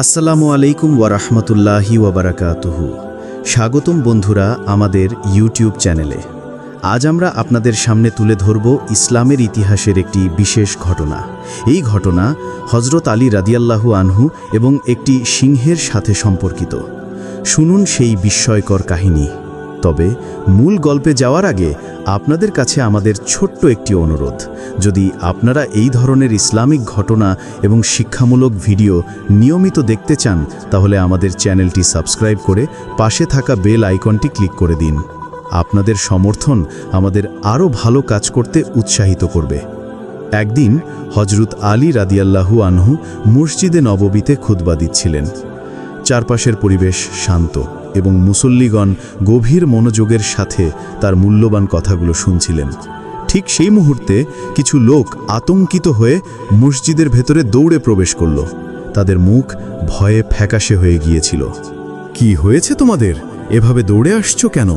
আসসালামু আলাইকুম ওয়ারহমতুল্লাহি ওয়াবারাকাতুহু স্বাগতম বন্ধুরা আমাদের ইউটিউব চ্যানেলে। আজ আমরা আপনাদের সামনে তুলে ধরব ইসলামের ইতিহাসের একটি বিশেষ ঘটনা। এই ঘটনা হজরত আলী রাদিয়াল্লাহু আনহু এবং একটি সিংহের সাথে সম্পর্কিত। শুনুন সেই বিস্ময়কর কাহিনী। তবে মূল গল্পে যাওয়ার আগে আপনাদের কাছে আমাদের ছোট্ট একটি অনুরোধ। যদি আপনারা এই ধরনের ইসলামিক ঘটনা এবং শিক্ষামূলক ভিডিও নিয়মিত দেখতে চান, তাহলে আমাদের চ্যানেলটি সাবস্ক্রাইব করে পাশে থাকা বেল আইকনটি ক্লিক করে দিন। আপনাদের সমর্থন আমাদের আরও ভালো কাজ করতে উৎসাহিত করবে। একদিন হজরত আলী রাদিয়াল্লাহু আনহু মসজিদে নববীতে খুতবা দিচ্ছিলেন। চারপাশের পরিবেশ শান্ত। এবং মুসল্লিগণ গভীর মনোযোগের সাথে তার মূল্যবান কথাগুলো শুনছিলেন। ঠিক সেই মুহূর্তে কিছু লোক আতঙ্কিত হয়ে মসজিদের ভেতরে দৌড়ে প্রবেশ করল। তাদের মুখ ভয়ে ফ্যাকাশে হয়ে গিয়েছিল। কি হয়েছে তোমাদের? এভাবে দৌড়ে আসছো কেন?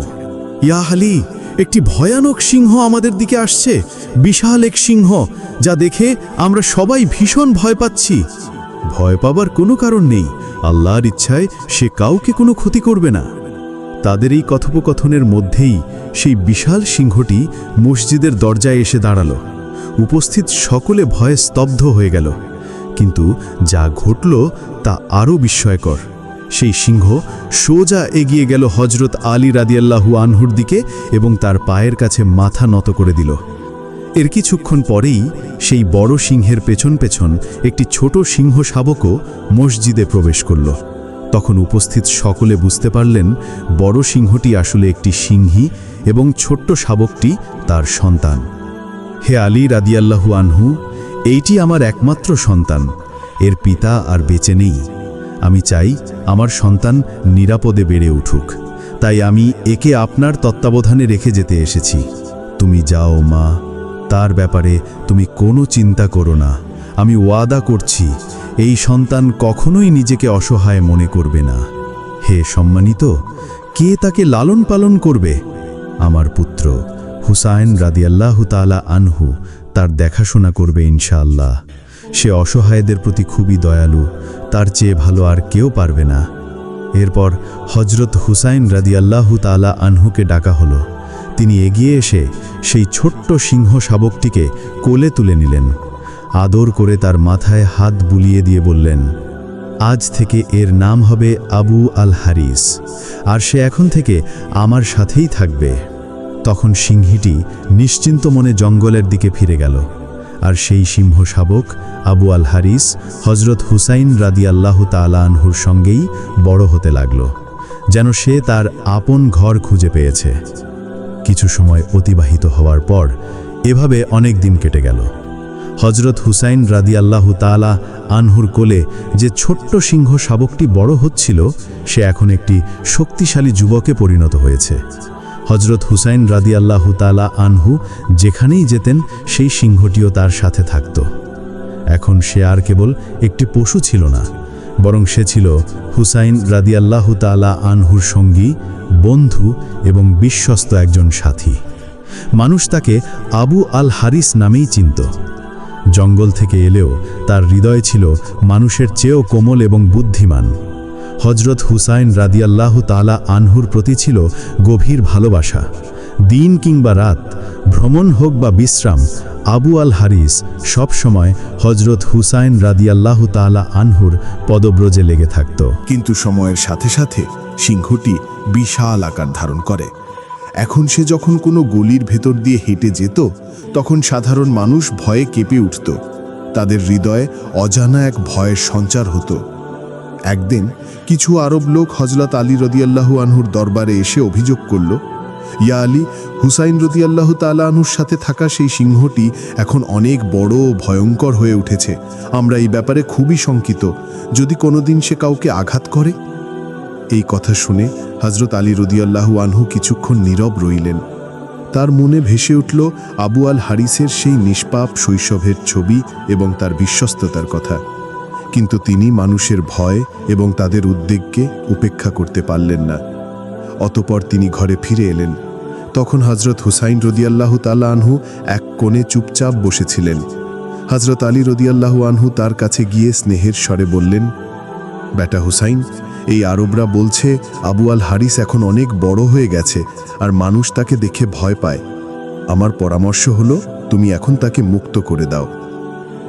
ইয়া হালি একটি ভয়ানক সিংহ আমাদের দিকে আসছে। বিশাল এক সিংহ, যা দেখে আমরা সবাই ভীষণ ভয় পাচ্ছি। ভয় পাবার কোনো কারণ নেই। আল্লাহর ইচ্ছায় সে কাউকে কোনো ক্ষতি করবে না। তাদের এই কথোপকথনের মধ্যেই সেই বিশাল সিংহটি মসজিদের দরজায় এসে দাঁড়াল। উপস্থিত সকলে ভয়ে স্তব্ধ হয়ে গেল। কিন্তু যা ঘটল তা আরও বিস্ময়কর। সেই সিংহ সোজা এগিয়ে গেল হজরত আলী রাদিয়াল্লাহু আনহুর দিকে এবং তার পায়ের কাছে মাথা নত করে দিল। এর কিছুক্ষণ পরেই সেই বড় সিংহের পেছন পেছন একটি ছোট সিংহ শাবকও মসজিদে প্রবেশ করল। তখন উপস্থিত সকলে বুঝতে পারলেন বড় সিংহটি আসলে একটি সিংহী এবং ছোট্ট শাবকটি তার সন্তান। হে আলী রাদিয়াল্লাহু আনহু, এইটি আমার একমাত্র সন্তান। এর পিতা আর বেঁচে নেই। আমি চাই আমার সন্তান নিরাপদে বেড়ে উঠুক। তাই আমি একে আপনার তত্ত্বাবধানে রেখে যেতে এসেছি। তুমি যাও মা। তার ব্যাপারে তুমি কোনো চিন্তা করো না। আমি ওয়াদা করছি, এই সন্তান কখনোই নিজেকে অসহায় মনে করবে না। হে সম্মানিত, কে তাকে লালন পালন করবে? আমার পুত্র, হুসাইন রাদিয়াল্লাহু তালা আনহু, তার দেখাশোনা করবে ইনশাআল্লাহ। সে অসহায়দের প্রতি খুবই দয়ালু, তার চেয়ে ভালো আর কেউ পারবে না। এরপর হজরত হুসাইন রাদিয়াল্লাহু তালা আনহুকে ডাকা হলো। তিনি এগিয়ে এসে সেই ছোট্ট সিংহ শাবকটিকে কোলে তুলে নিলেন। আদর করে তার মাথায় হাত বুলিয়ে দিয়ে বললেন, আজ থেকে এর নাম হবে আবু আল হারিস আর সে এখন থেকে আমার সাথেই থাকবে। তখন সিংহীটি নিশ্চিন্ত মনে জঙ্গলের দিকে ফিরে গেল, আর সেই সিংহ শাবক আবু আল হারিস হজরত হুসাইন রাদি আল্লাহ তালানহুর সঙ্গেই বড় হতে লাগল, যেন সে তার আপন ঘর খুঁজে পেয়েছে। কিছু সময় অতিবাহিত হওয়ার পর এভাবে অনেক দিন কেটে গেল। হজরত হুসাইন রাদি আল্লাহ তালা আনহুর কোলে যে ছোট্ট সিংহ শাবকটি বড় হচ্ছিল, সে এখন একটি শক্তিশালী যুবকে পরিণত হয়েছে। হজরত হুসাইন রাদি আল্লাহ তালা আনহু যেখানেই যেতেন, সেই সিংহটিও তার সাথে থাকত। এখন সে আর কেবল একটি পশু ছিল না। বরং সে ছিল হুসাইন রাদি আল্লাহ তালা আনহুর সঙ্গী, বন্ধু এবং বিশ্বস্ত একজন সাথী। মানুষ তাকে আবু আল হারিস নামেই চিনত। জঙ্গল থেকে এলেও তার হৃদয় ছিল মানুষের চেয়েও কোমল এবং বুদ্ধিমান। হজরত হুসাইন রাদিয়াল্লাহ তালা আনহুর প্রতি ছিল গভীর ভালোবাসা। দিন কিংবা রাত ভ্রমণ হোক বা বিশ্রাম, আবু আল হারিস সব সময় হজরত হুসাইন রাদিয়াল্লাহ তালা আনহুর পদব্রজে লেগে থাকত। কিন্তু সময়ের সাথে সাথে সিংহটি বিশাল আকার ধারণ করে। এখন সে যখন কোনো গলির ভেতর দিয়ে হেঁটে যেত, তখন সাধারণ মানুষ ভয়ে কেঁপে উঠত। তাদের হৃদয়ে অজানা এক ভয়ের সঞ্চার হতো। একদিন কিছু আরব লোক হজরত আলী রদিয়াল্লাহু আনহুর দরবারে এসে অভিযোগ করল ইয়া আলী, হুসাইন রদিয়াল্লাহু তালা আনহুর সাথে থাকা সেই সিংহটি এখন অনেক বড় ভয়ঙ্কর হয়ে উঠেছে। আমরা এই ব্যাপারে খুবই শঙ্কিত। যদি কোনোদিন সে কাউকে আঘাত করে? এই কথা শুনে হজরত আলী রদিয়াল্লাহু আনহু কিছুক্ষণ নীরব রইলেন। তার মনে ভেসে উঠল আবু আল হারিসের সেই নিষ্পাপ শৈশবের ছবি এবং তার বিশ্বস্ততার কথা। কিন্তু তিনি মানুষের ভয় এবং তাদের উদ্বেগকে উপেক্ষা করতে পারলেন না। অতপর তিনি ঘরে ফিরে এলেন। তখন হজরত হুসাইন রদিয়াল্লাহু তাল্লা আনহু এক কোণে চুপচাপ বসেছিলেন। হজরত আলী রদিয়াল্লাহু আনহু তার কাছে গিয়ে স্নেহের স্বরে বললেন, বেটা হুসাইন, এই আরবরা বলছে আবু আল হারিস এখন অনেক বড় হয়ে গেছে আর মানুষ তাকে দেখে ভয় পায়। আমার পরামর্শ হলো, তুমি এখন তাকে মুক্ত করে দাও।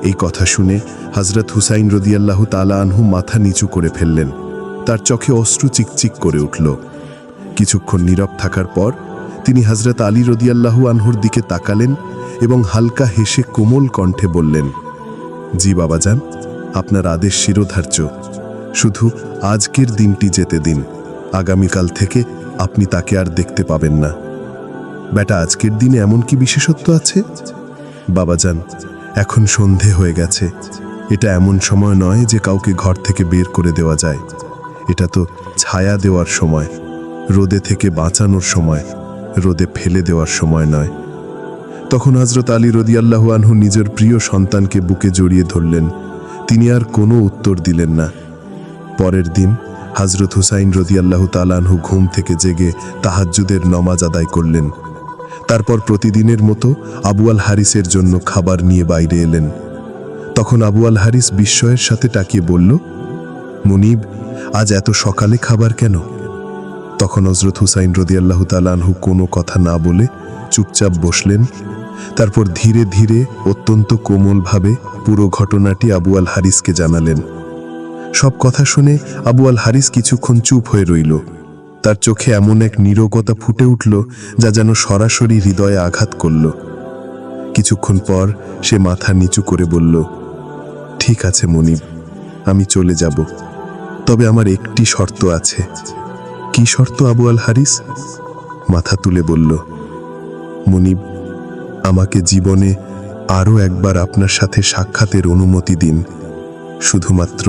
এই কথা শুনে হজরত হুসাইন রদিয়াল্লাহু তালা আনহু মাথা নিচু করে ফেললেন। তার চোখে অশ্রু চিকচিক করে উঠল। কিছুক্ষণ নীরব থাকার পর তিনি হজরত আলী রদিয়াল্লাহু আনহুর দিকে তাকালেন এবং হালকা হেসে কোমল কণ্ঠে বললেন, জি বাবাজান, আপনার আদেশ শিরোধার্য। শুধু আজকের দিনটি যেতে দিন। আগামীকাল থেকে আপনি তাকে আর দেখতে পাবেন না। বেটা আজকের দিনে এমন কি বিশেষত্ব আছে? বাবাজান, এখন সন্ধে হয়ে গেছে। এটা এমন সময় নয় যে কাউকে ঘর থেকে বের করে দেওয়া যায়। এটা তো ছায়া দেওয়ার সময়। রোদে থেকে বাঁচানোর সময়, রোদে ফেলে দেওয়ার সময় নয়। তখন হজরত আলী রদিয়াল্লাহু আনহু নিজের প্রিয় সন্তানকে বুকে জড়িয়ে ধরলেন। তিনি আর কোনো উত্তর দিলেন না। পরের দিন হজরত হুসাইন রদিয়াল্লাহু তালানহু ঘুম থেকে জেগে তাহাজ্জুদের নমাজ আদায় করলেন। তারপর প্রতিদিনের মতো আবু আল হারিসের জন্য খাবার নিয়ে বাইরে এলেন। তখন আবু আল হারিস বিস্ময়ের সাথে তাকিয়ে বলল, মুনিব, আজ এত সকালে খাবার কেন? তখন হজরত হুসাইন রদিয়াল্লাহু তালানহু কোনো কথা না বলে চুপচাপ বসলেন। তারপর ধীরে ধীরে অত্যন্ত কোমলভাবে পুরো ঘটনাটি আবু আল হারিসকে জানালেন। সব কথা শুনে আবু আল হারিস কিছুক্ষণ চুপ হয়ে রইল। তার চোখে এমন এক নীরবতা ফুটে উঠল যা যেন সরাসরি হৃদয়ে আঘাত করল। কিছুক্ষণ পর সে মাথা নিচু করে বলল, ঠিক আছে মনিব, আমি চলে যাব। তবে আমার একটি শর্ত আছে। কি শর্ত আবু আল হারিস মাথা তুলে বলল, মনিব, আমাকে জীবনে আরও একবার আপনার সাথে সাক্ষাতের অনুমতি দিন। শুধুমাত্র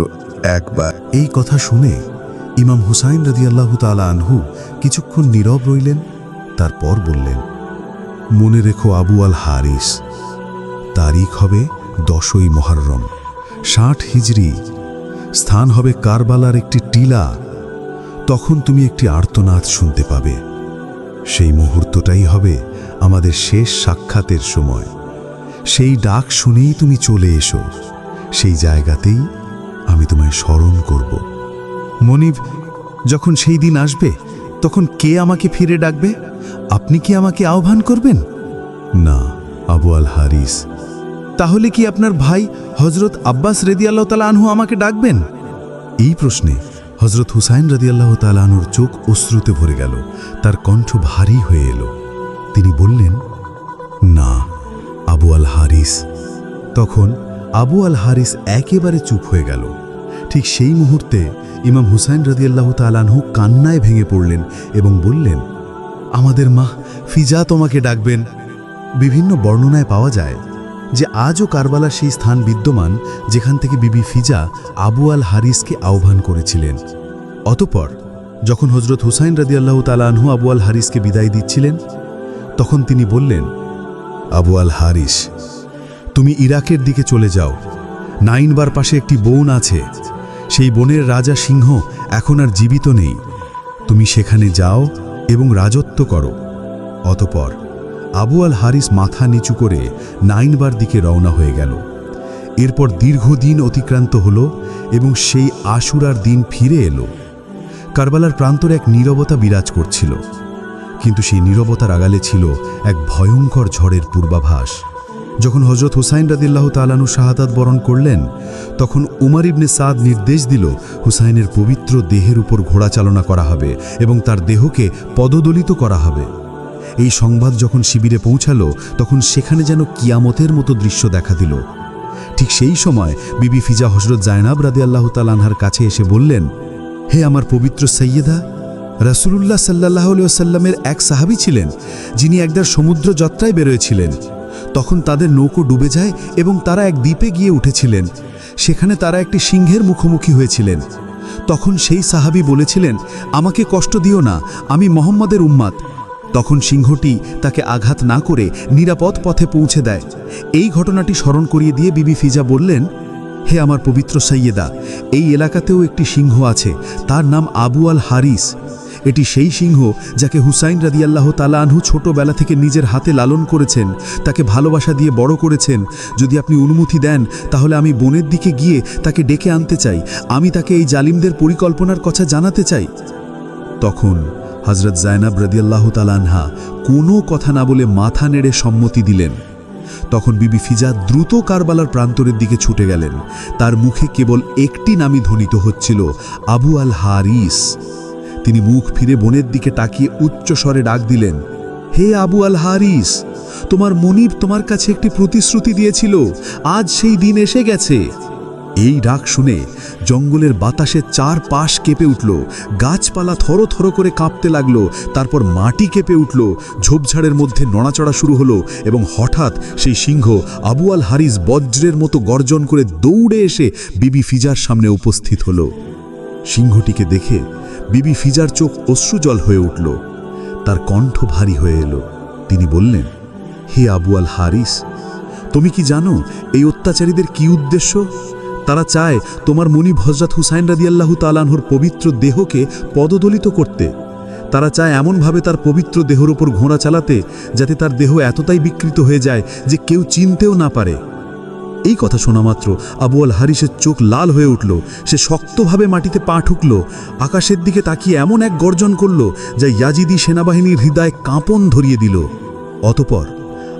একবার। এই কথা শুনে ইমাম হুসাইন রদিয়াল্লাহু তালা আনহু কিছুক্ষণ নীরব রইলেন, তারপর বললেন, মনে রেখো আবু আল হারিস তারিখ হবে দশই মহরম ষাট হিজরি, স্থান হবে কারবালার একটি টিলা তখন তুমি একটি আর্তনাদ শুনতে পাবে। সেই মুহূর্তটাই হবে আমাদের শেষ সাক্ষাতের সময়। সেই ডাক শুনেই তুমি চলে এসো। সেই জায়গাতেই আমি তোমায় স্মরণ করব। মনিব, যখন সেই দিন আসবে, তখন কে আমাকে ফিরে ডাকবে? আপনি কি আমাকে আহ্বান করবেন? না, আবু আল হারিস তাহলে কি আপনার ভাই হজরত আব্বাস রেদি আল্লাহ তালা আনহু আমাকে ডাকবেন? এই প্রশ্নে হজরত হুসাইন রদি আল্লাহ তালানুর চোখ অশ্রুতে ভরে গেল। তার কণ্ঠ ভারী হয়ে এলো। তিনি বললেন, না, আবু আল হারিস তখন আবু আল হারিস একেবারে চুপ হয়ে গেল। ঠিক সেই মুহূর্তে ইমাম হুসাইন রদিয়াল্লাহ তালানহু কান্নায় ভেঙে পড়লেন এবং বললেন, আমাদের মা ফিজা তোমাকে ডাকবেন। বিভিন্ন বর্ণনায় পাওয়া যায় যে আজও কারবালার সেই স্থান বিদ্যমান যেখান থেকে বিবি ফিজা আবু আল হারিসকে আহ্বান করেছিলেন। অতপর যখন হজরত হুসাইন রদিয়াল্লাহ তালানহু আবু আল হারিসকে বিদায় দিচ্ছিলেন, তখন তিনি বললেন, আবু আল হারিস, তুমি ইরাকের দিকে চলে যাও। নাইনবার পাশে একটি বোন আছে। সেই বনের রাজা সিংহ এখন আর জীবিত নেই। তুমি সেখানে যাও এবং রাজত্ব করো। অতপর আবু আল হারিস মাথা নিচু করে নাইনবার দিকে রওনা হয়ে গেল। এরপর দীর্ঘদিন অতিক্রান্ত হল এবং সেই আশুরার দিন ফিরে এলো। কারবালার প্রান্তরে এক নীরবতা বিরাজ করছিল। কিন্তু সেই নীরবতার আগালে ছিল এক ভয়ঙ্কর ঝড়ের পূর্বাভাস। যখন হজরত হুসাইন রাদিল্লাহ তালানু শাহাদাত বরণ করলেন, তখন উমার ইবনে সাদ নির্দেশ দিল, হুসাইনের পবিত্র দেহের উপর ঘোড়া চালনা করা হবে এবং তার দেহকে পদদলিত করা হবে। এই সংবাদ যখন শিবিরে পৌঁছালো, তখন সেখানে যেন কিয়ামতের মতো দৃশ্য দেখা দিল। ঠিক সেই সময় বিবি ফিজা হজরত জায়নাব রাদি আল্লাহ তালানহার কাছে এসে বললেন, হে আমার পবিত্র সৈয়দা, রাসুলুল্লাহ সাল্লাহ সাল্লামের এক সাহাবি ছিলেন, যিনি একদার সমুদ্র যাত্রায় বেরোয়েছিলেন। তখন তাদের নৌকো ডুবে যায় এবং তারা এক দ্বীপে গিয়ে উঠেছিলেন। সেখানে তারা একটি সিংহের মুখোমুখি হয়েছিলেন। তখন সেই সাহাবি বলেছিলেন, আমাকে কষ্ট দিও না, আমি মোহাম্মদের উম্মাদ। তখন সিংহটি তাকে আঘাত না করে নিরাপদ পথে পৌঁছে দেয়। এই ঘটনাটি স্মরণ করিয়ে দিয়ে বিবি ফিজা বললেন, হে আমার পবিত্র সৈয়দা, এই এলাকাতেও একটি সিংহ আছে, তার নাম আবু আল হারিস। এটি সেই সিংহ যাকে হুসাইন রাদিয়াল্লাহ তালা আনহু ছোটবেলা থেকে নিজের হাতে লালন করেছেন, তাকে ভালোবাসা দিয়ে বড় করেছেন। যদি আপনি অনুমতি দেন, তাহলে আমি বনের দিকে গিয়ে তাকে ডেকে আনতে চাই। আমি তাকে এই জালিমদের পরিকল্পনার কথা জানাতে চাই। তখন হজরত জায়নাব রদিয়াল্লাহ তালানহা কোনো কথা না বলে মাথা নেড়ে সম্মতি দিলেন। তখন বিবি ফিজা দ্রুত কারবালার প্রান্তরের দিকে ছুটে গেলেন। তার মুখে কেবল একটি নামই ধ্বনিত হচ্ছিল, আবু আল হারিস তিনি মুখ ফিরে বনের দিকে তাকিয়ে উচ্চ স্বরে ডাক দিলেন, হে আবু আল হারিস তোমার মনিব তোমার কাছে একটি প্রতিশ্রুতি দিয়েছিল, আজ সেই দিন এসে গেছে। এই ডাক শুনে জঙ্গলের বাতাসে চার পাশ কেঁপে উঠল, গাছপালা থরো থরো করে কাঁপতে লাগল, তারপর মাটি কেঁপে উঠল, ঝোপঝাড়ের মধ্যে নড়াচড়া শুরু হলো এবং হঠাৎ সেই সিংহ আবু আল হারিস বজ্রের মতো গর্জন করে দৌড়ে এসে বিবি ফিজার সামনে উপস্থিত হলো। সিংহটিকে দেখে বিবি ফিজার চোখ অশ্রুজল হয়ে উঠল। তার কণ্ঠ ভারী হয়ে এলো। তিনি বললেন, হে আবু আল হারিস তুমি কি জানো এই অত্যাচারীদের কি উদ্দেশ্য? তারা চায় তোমার মনিব হজরত হুসাইন রাদিয়াল্লাহু তালানহুর পবিত্র দেহকে পদদলিত করতে। তারা চায় এমনভাবে তার পবিত্র দেহর ওপর ঘোড়া চালাতে, যাতে তার দেহ এতটাই বিকৃত হয়ে যায় যে কেউ চিনতেও না পারে। এই কথা শোনা মাত্র আবু আল হারিসের চোখ লাল হয়ে উঠল। সে শক্তভাবে মাটিতে পা ঠুকল। আকাশের দিকে তাকিয়ে এমন এক গর্জন করল যা ইয়াজিদি সেনাবাহিনীর হৃদয় কাঁপন ধরিয়ে দিল। অতপর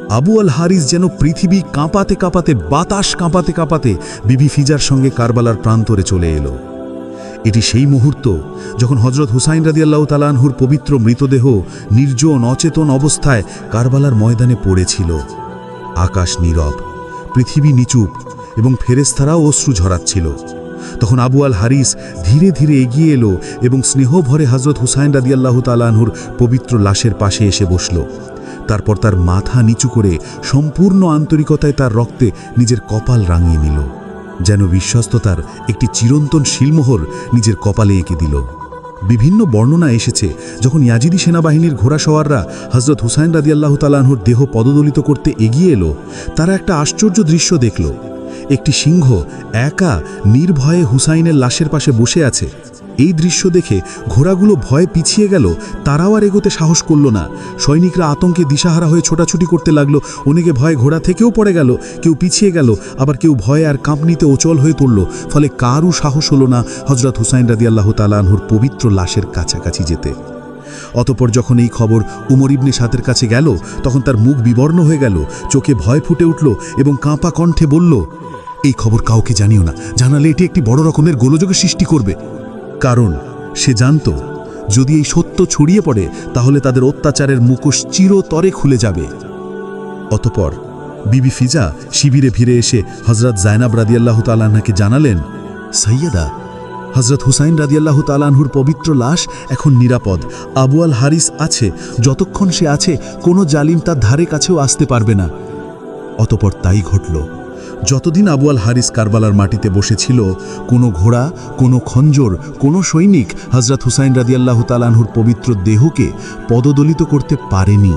আবু আল হারিস যেন পৃথিবী কাঁপাতে কাঁপাতে, বাতাস কাঁপাতে কাঁপাতে বিবি ফিজার সঙ্গে কারবালার প্রান্তরে চলে এলো। এটি সেই মুহূর্ত যখন হজরত হুসাইন রাদিয়াল্লাহ তালানহুর পবিত্র মৃতদেহ নির্জন, অচেতন অবস্থায় কারবালার ময়দানে পড়েছিল। আকাশ নীরব, পৃথিবী নিচুপ এবং ফেরেস্তারাও অশ্রু ঝরাচ্ছিল। তখন আবু আল হারিস ধীরে ধীরে এগিয়ে এলো এবং স্নেহভরে হজরত হুসাইন রাদিয়াল্লাহ তালানহুর পবিত্র লাশের পাশে এসে বসল। তারপর তার মাথা নিচু করে সম্পূর্ণ আন্তরিকতায় তার রক্তে নিজের কপাল রাঙিয়ে নিল, যেন বিশ্বস্ততার একটি চিরন্তন শিলমোহর নিজের কপালে এঁকে দিল। বিভিন্ন বর্ণনা এসেছে, যখন ইয়াজিদি সেনাবাহিনীর ঘোড়া সওয়াররা হজরত হুসাইন রাদিয়াল্লাহ তালাহুর দেহ পদদলিত করতে এগিয়ে এলো, তারা একটা আশ্চর্য দৃশ্য দেখল। একটি সিংহ একা নির্ভয়ে হুসাইনের লাশের পাশে বসে আছে। এই দৃশ্য দেখে ঘোড়াগুলো ভয়ে পিছিয়ে গেল। তারাও আর এগোতে সাহস করল না। সৈনিকরা আতঙ্কে দিশাহারা হয়ে ছোটাছুটি করতে লাগল। অনেকে ভয়ে ঘোড়া থেকেও পড়ে গেল, কেউ পিছিয়ে গেল, আবার কেউ ভয়ে আর কাঁপনিতে অচল হয়ে পড়ল। ফলে কারও সাহস হলো না হজরত হুসাইন রাদি আল্লাহ তালাহুর পবিত্র লাশের কাছাকাছি যেতে। অতপর যখন এই খবর উমর ইবনে সাতের কাছে গেল, তখন তার মুখ বিবর্ণ হয়ে গেল, চোখে ভয় ফুটে উঠল এবং কাঁপা কণ্ঠে বলল, এই খবর কাউকে জানিও না। জানালে এটি একটি বড় রকমের গোলযোগের সৃষ্টি করবে। কারণ সে জানত, যদি এই সত্য ছড়িয়ে পড়ে, তাহলে তাদের অত্যাচারের মুখোশ চিরতরে খুলে যাবে। অতপর বিবি ফিজা শিবিরে ফিরে এসে হজরত জায়নাব রাদিয়াল্লাহ তালাহকে জানালেন সৈয়দা হজরত হুসাইন রাদিয়াল্লাহ তালানহুর পবিত্র লাশ এখন নিরাপদ। আবু আল হারিস আছে, যতক্ষণ সে আছে, কোনো জালিম তার ধারে কাছেও আসতে পারবে না। অতপর তাই ঘটল। যতদিন আবু আল হারিস কারবালার মাটিতে বসেছিল, কোনো ঘোড়া, কোনো খঞ্জর, কোনো সৈনিক হজরত হুসাইন রাদিয়াল্লাহ তালানহুর পবিত্র দেহকে পদদলিত করতে পারেনি।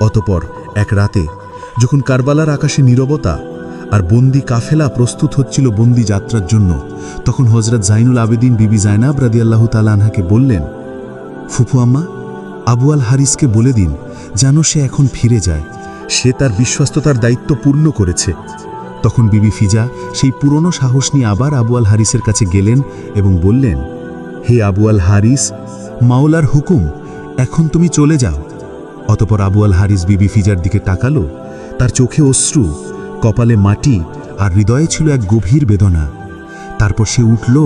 অতপর এক রাতে যখন কারবালার আকাশে নীরবতা আর বন্দি কাফেলা প্রস্তুত হচ্ছিল বন্দি যাত্রার জন্য, তখন হজরত জাইনুল আবেদিন বিবি জায়নাব রাদিয়াল্লাহু তালানহাকে বললেন, ফুফু আম্মা, আবু আল হারিসকে বলে দিন, যেন সে এখন ফিরে যায়। সে তার বিশ্বস্ততার দায়িত্ব পূর্ণ করেছে। তখন বিবি ফিজা সেই পুরনো সাহস নিয়ে আবার আবু আল হারিসের কাছে গেলেন এবং বললেন, হে আবু আল হারিস, মাওলার হুকুম, এখন তুমি চলে যাও। অতপর আবু আল হারিস বিবি ফিজার দিকে তাকালো। তার চোখে অশ্রু, কপালে মাটি আর হৃদয়ে ছিল এক গভীর বেদনা। তারপর সে উঠল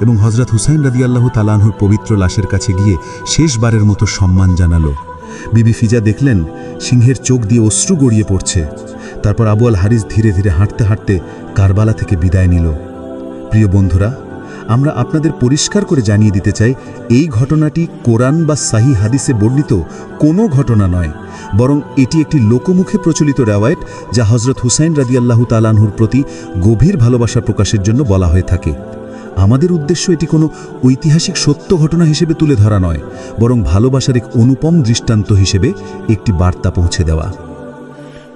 এবং হজরত হুসাইন রাদিয়াল্লাহ তালানহুর পবিত্র লাশের কাছে গিয়ে শেষবারের মতো সম্মান জানালো। বিবি ফিজা দেখলেন, সিংহের চোখ দিয়ে অশ্রু গড়িয়ে পড়ছে। তারপর আবু আল হারিস ধীরে ধীরে হাঁটতে হাঁটতে কারবালা থেকে বিদায় নিল। প্রিয় বন্ধুরা, আমরা আপনাদের পরিষ্কার করে জানিয়ে দিতে চাই, এই ঘটনাটি কোরআন বা সাহি হাদিসে বর্ণিত কোনো ঘটনা নয়, বরং এটি একটি লোকমুখে প্রচলিত রেওয়ায়ত যা হজরত হুসাইন রাদিয়াল্লাহু তালানহুর প্রতি গভীর ভালোবাসা প্রকাশের জন্য বলা হয়ে থাকে। আমাদের উদ্দেশ্য এটি কোনো ঐতিহাসিক সত্য ঘটনা হিসেবে তুলে ধরা নয়, বরং ভালোবাসার এক অনুপম দৃষ্টান্ত হিসেবে একটি বার্তা পৌঁছে দেওয়া।